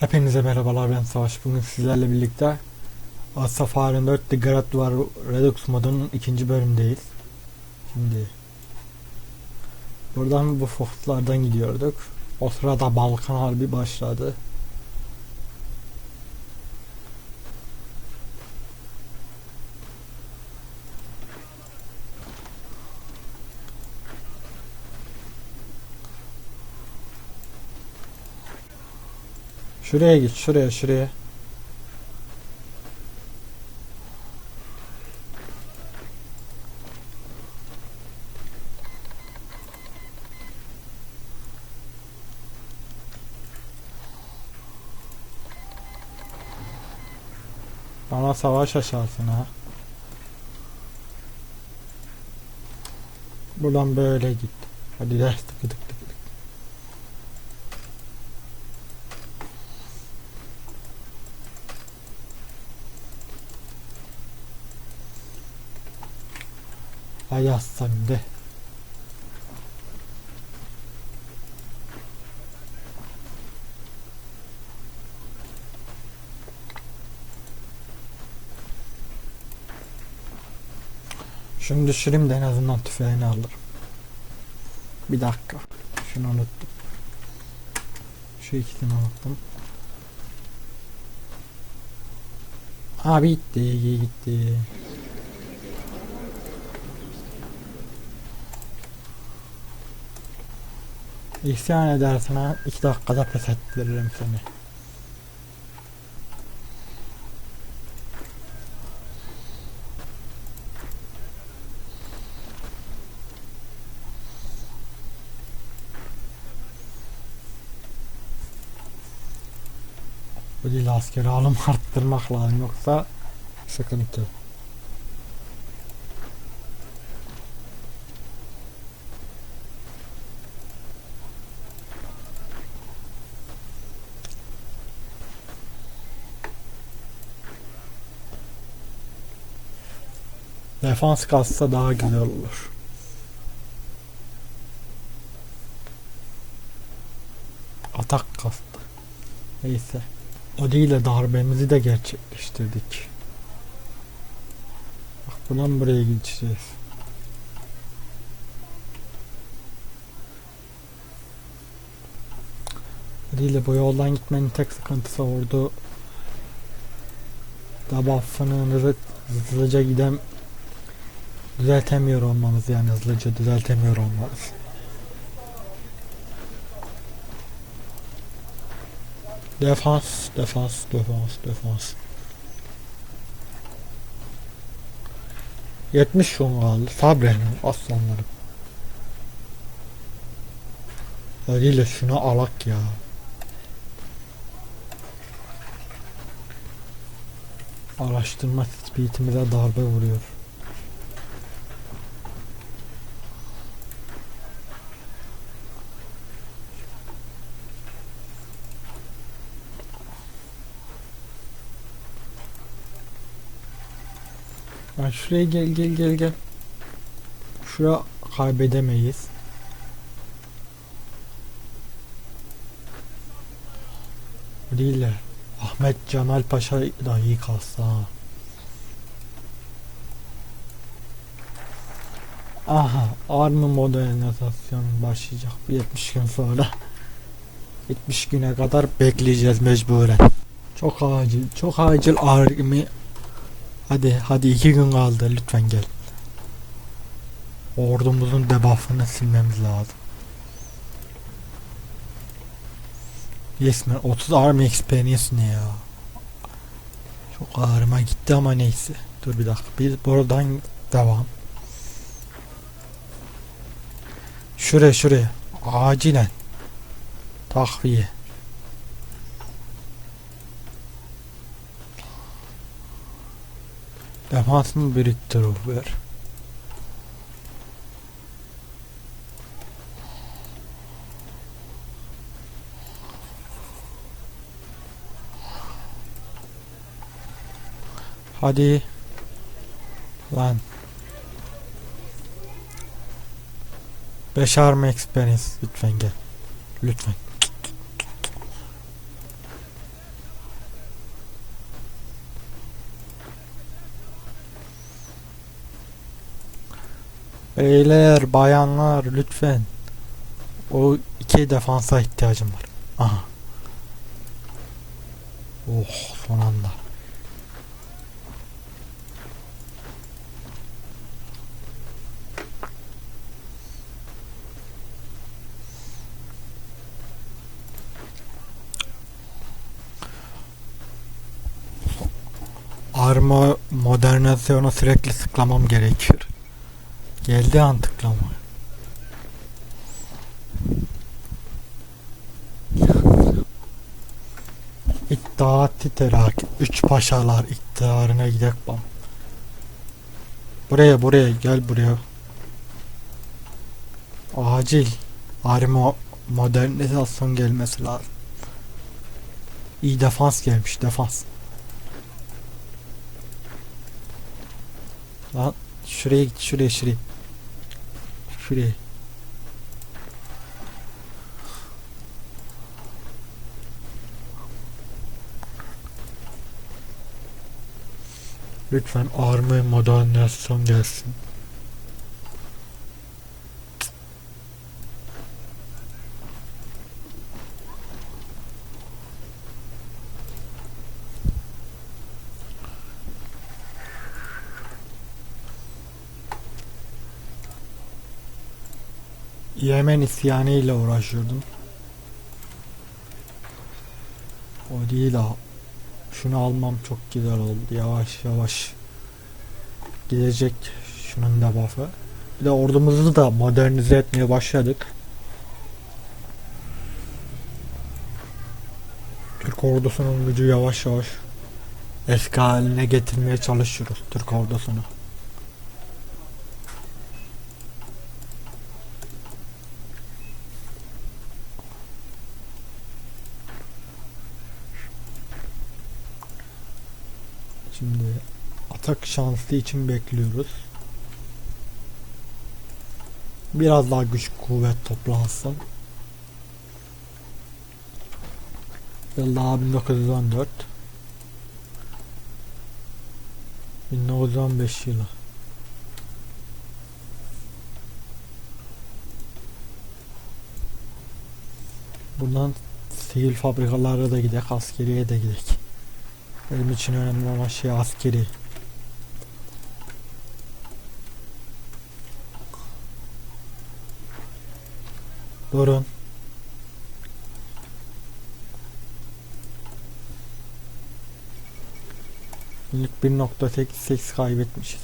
Hepinize merhabalar ben Savaş. Bugün sizlerle birlikte Asafar'ın 4 The Garad War Redux modunun ikinci bölümündeyiz. Şimdi buradan bu fortlardan gidiyorduk. O sırada Balkan Harbi başladı. Şuraya git şuraya şuraya. Bana savaş açarsın ha. Buradan böyle git. Hadi ders tıkı tık tık. Hay aslan de. Şunu düşüreyim de en azından tüfeğini alırım. Bir dakika. Şunu unuttum. Şu ikisini unuttum. Abi gitti, gitti. İsyan edersen ha, iki dakikada pes ettiririm seni. Bu değil askeri alım arttırmak lazım yoksa sıkıntı. Defans kassa daha güzel olur. Atak kastı. Neyse. O değil de darbemizi de gerçekleştirdik. Bak buradan buraya geçeceğiz. Değil de bu yoldan gitmenin tek sıkıntısı ordu debuff'ını hızlı- hızlıca giden düzeltemiyor olmamız yani hızlıca düzeltemiyor olmamız. Defans, defans, defans, defans. 70 şun kaldı. Sabredin aslanlarım. Öyle şunu alak ya. Araştırma speedimize darbe vuruyor. Ben şuraya gel gel gel gel. Şura kaybedemeyiz. Değil de Ahmet Cemal Paşa da iyi kalsa. ha. Aha, armı modernizasyon başlayacak 70 gün sonra. 70 güne kadar bekleyeceğiz mecburen. Çok acil, çok acil army Hadi hadi iki gün kaldı lütfen gel. Ordumuzun debuffını silmemiz lazım. Yes man 30 army experience ne ya? Çok ağrıma gitti ama neyse. Dur bir dakika. Biz buradan devam. Şuraya şuraya. Acilen. Takviye. Defansımı biriktir ver. Hadi. Lan. Beş arma experience lütfen gel. Lütfen. Beyler, bayanlar lütfen. O iki defansa ihtiyacım var. Aha. Oh son anda. Arma modernizasyonu sürekli tıklamam gerekiyor. Geldi an tıklama. İddiati terak. Üç paşalar iktidarına gidek bam. Buraya buraya gel buraya. Acil. Arma modernizasyon gelmesi lazım. İyi defans gelmiş defans. Lan şuraya git şuraya şuraya. Şuraya. Lütfen arma modernizasyon gelsin. Yemen isyanı ile uğraşıyordum. O değil ha. Şunu almam çok güzel oldu. Yavaş yavaş gidecek şunun da buff'ı. Bir de ordumuzu da modernize etmeye başladık. Türk ordusunun gücü yavaş yavaş eski haline getirmeye çalışıyoruz Türk ordusunu. Şimdi şansı için bekliyoruz. Biraz daha güç kuvvet toplansın. Yıl daha 1914 1915 yılı Buradan sivil fabrikalara da gidek, askeriye de gidek. Benim için önemli olan şey askeri. Durun. İlk 1.88 kaybetmişiz.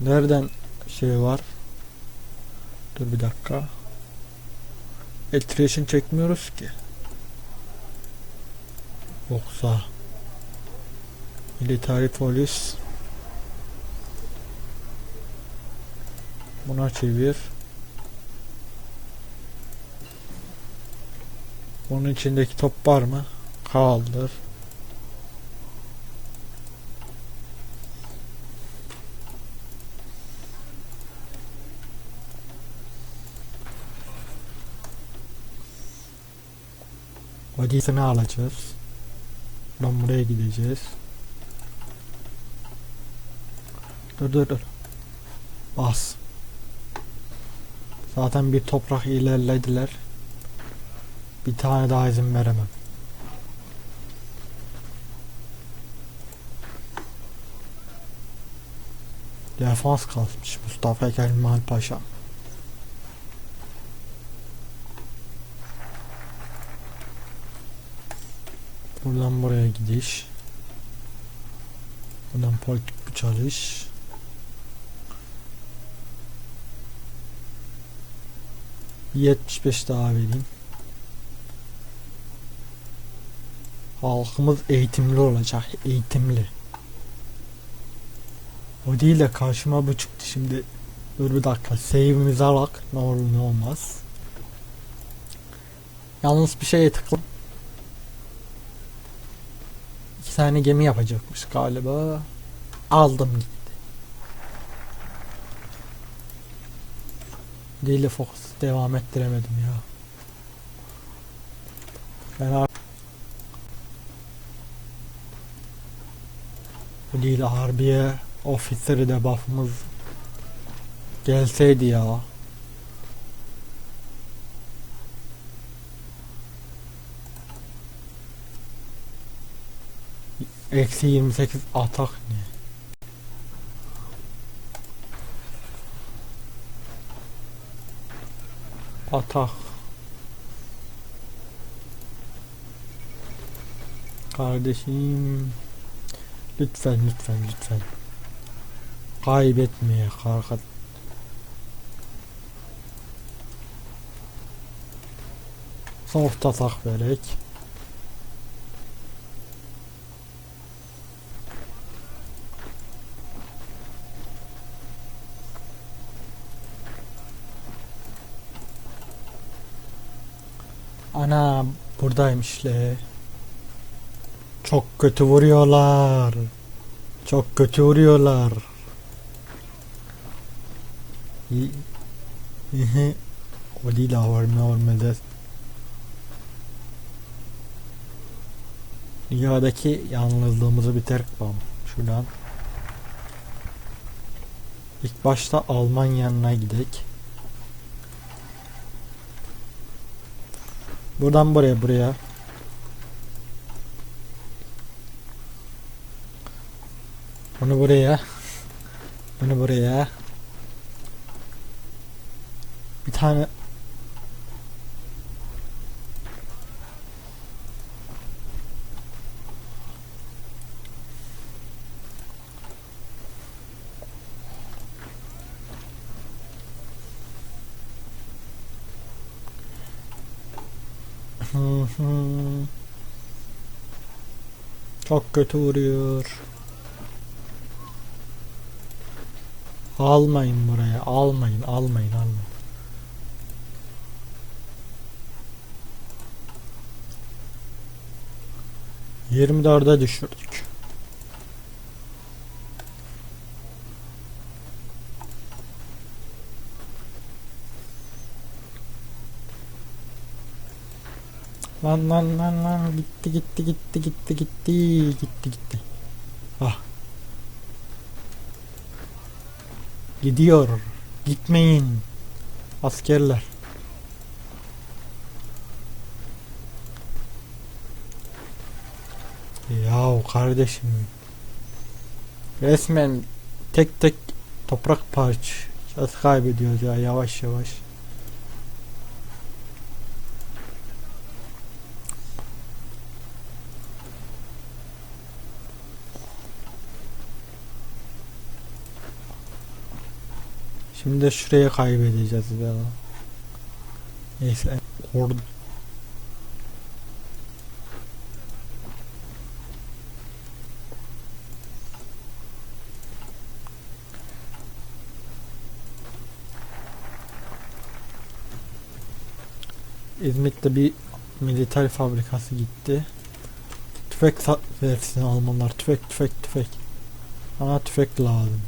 Nereden şey var? Dur bir dakika. Etkileşim çekmiyoruz ki. Yoksa Military Police Buna çevir. Bunun içindeki top var mı? Kaldır. Vadisini alacağız. Ben buraya gideceğiz. Dur dur dur. Bas. Zaten bir toprak ilerlediler. Bir tane daha izin veremem. Defans kalmış Mustafa Kemal Paşa. Buradan buraya gidiş. Buradan politik bir çalış. Bir 75 daha vereyim. Halkımız eğitimli olacak. Eğitimli. O değil de karşıma bu çıktı şimdi. Dur bir dakika. Save'imizi alak. Ne olur ne olmaz. Yalnız bir şeye tıkla. İki tane gemi yapacakmış galiba. Aldım gitti. Değil de fokus devam ettiremedim ya. Ben artık Bu değil harbiye ofisleri de buff'ımız Gelseydi ya. Eksi 28 atak ne? Atak. Kardeşim. Lütfen lütfen lütfen. Kaybetmeye karkat. Soft atak verek. Ana buradaymışlar. Çok kötü vuruyorlar. Çok kötü vuruyorlar. O değil var normalde. Dünyadaki yalnızlığımızı biter bam. Şuradan. İlk başta Almanya'na gidek. Buradan buraya buraya. Bunu buraya. Bunu buraya. Bir tane. Çok kötü vuruyor. Almayın buraya. Almayın, almayın, almayın. Yirmi dörde düşürdük. Lan lan lan lan gitti gitti gitti gitti gitti gitti gitti. Ah. Gidiyor. Gitmeyin. Askerler. Yahu kardeşim. Resmen tek tek toprak parçası kaybediyoruz ya yavaş yavaş. Şimdi de şuraya kaybedeceğiz ya. Neyse. Ordu. İzmit'te bir militer fabrikası gitti. Tüfek versin Almanlar. Tüfek tüfek tüfek. Bana tüfek lazım.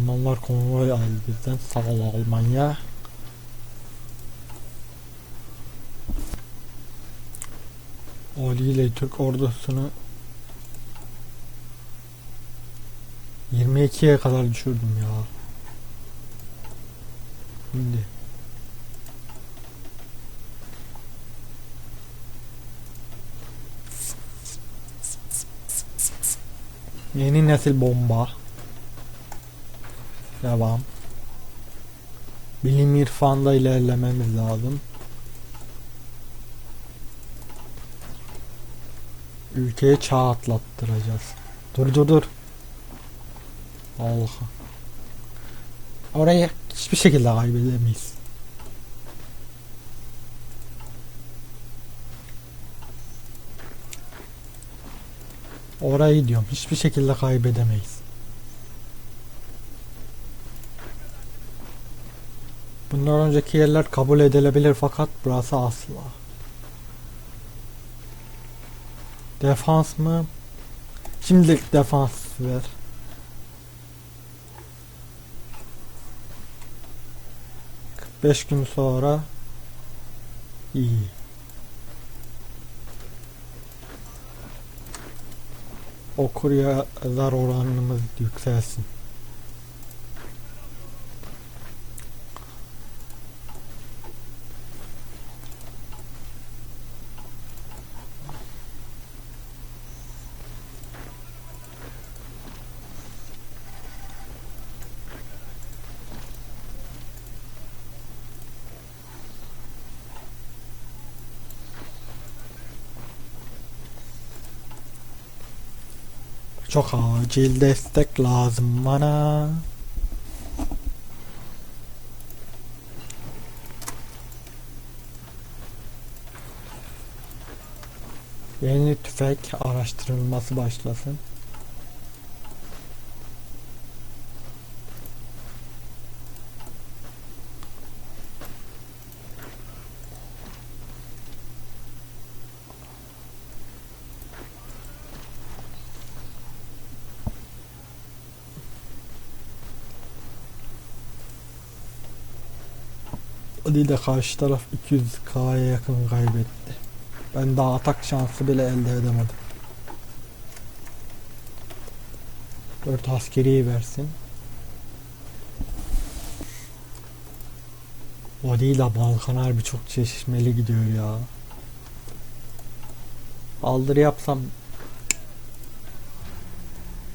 Almanlar konvoy aldı bizden. Sağ ol Almanya. Ali ile Türk ordusunu 22'ye kadar düşürdüm ya. Şimdi Yeni nesil bomba. Devam. Bilim irfanda ilerlememiz lazım. Ülkeye çağ atlattıracağız. Dur dur dur. Allah. Orayı hiçbir şekilde kaybedemeyiz. Orayı diyorum. Hiçbir şekilde kaybedemeyiz. Bundan önceki yerler kabul edilebilir fakat burası asla. Defans mı? Şimdilik defans ver. Beş gün sonra iyi. okur yazar oranımız yükselsin. Çok acil destek lazım bana. Yeni tüfek araştırılması başlasın. De karşı taraf 200k'ya yakın kaybetti. Ben daha atak şansı bile elde edemedim. 4 askeri versin. De Balkan harbi çok çeşitmeli gidiyor ya. Aldırı yapsam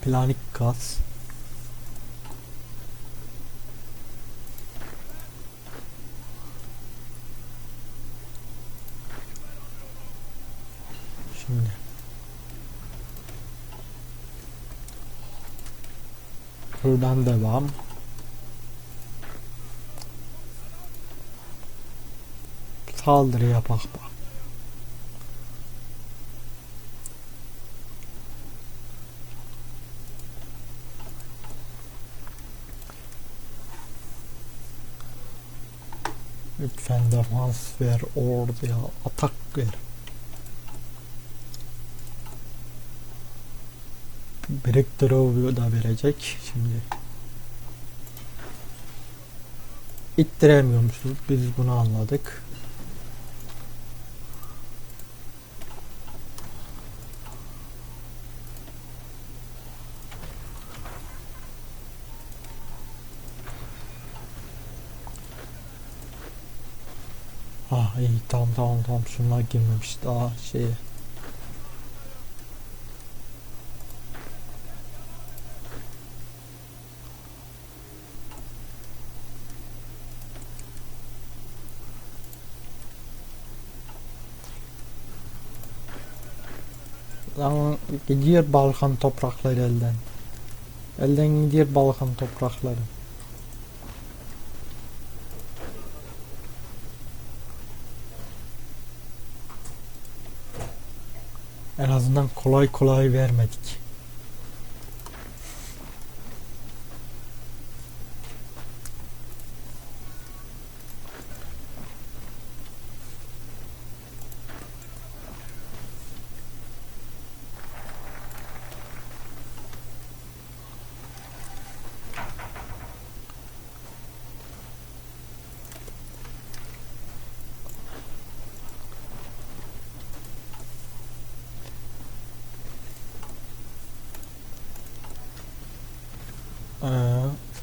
Planik gaz. Şimdi. Buradan devam. Saldırı yapak bak. Lütfen defans ver orduya atak ver. Breakthrough da verecek şimdi. İttiremiyormuşuz. Biz bunu anladık. Ah iyi tamam tamam tamam şunlar girmemiş daha şeye. Lan gidiyor Balkan toprakları elden. Elden gidiyor Balkan toprakları. En azından kolay kolay vermedik.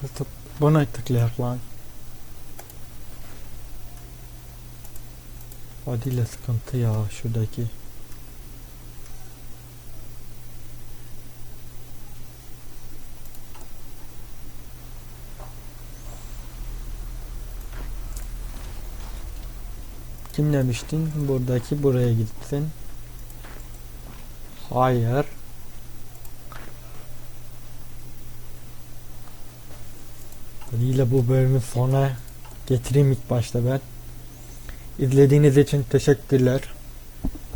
Tık- buna tıklayak lan. Adile sıkıntı ya şuradaki. Kim demiştin? Buradaki buraya gitsin. Hayır. Ile bu bölümü sona getireyim ilk başta ben. İzlediğiniz için teşekkürler.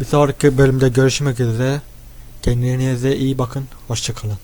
Bir sonraki bölümde görüşmek üzere. Kendinize iyi bakın. Hoşçakalın.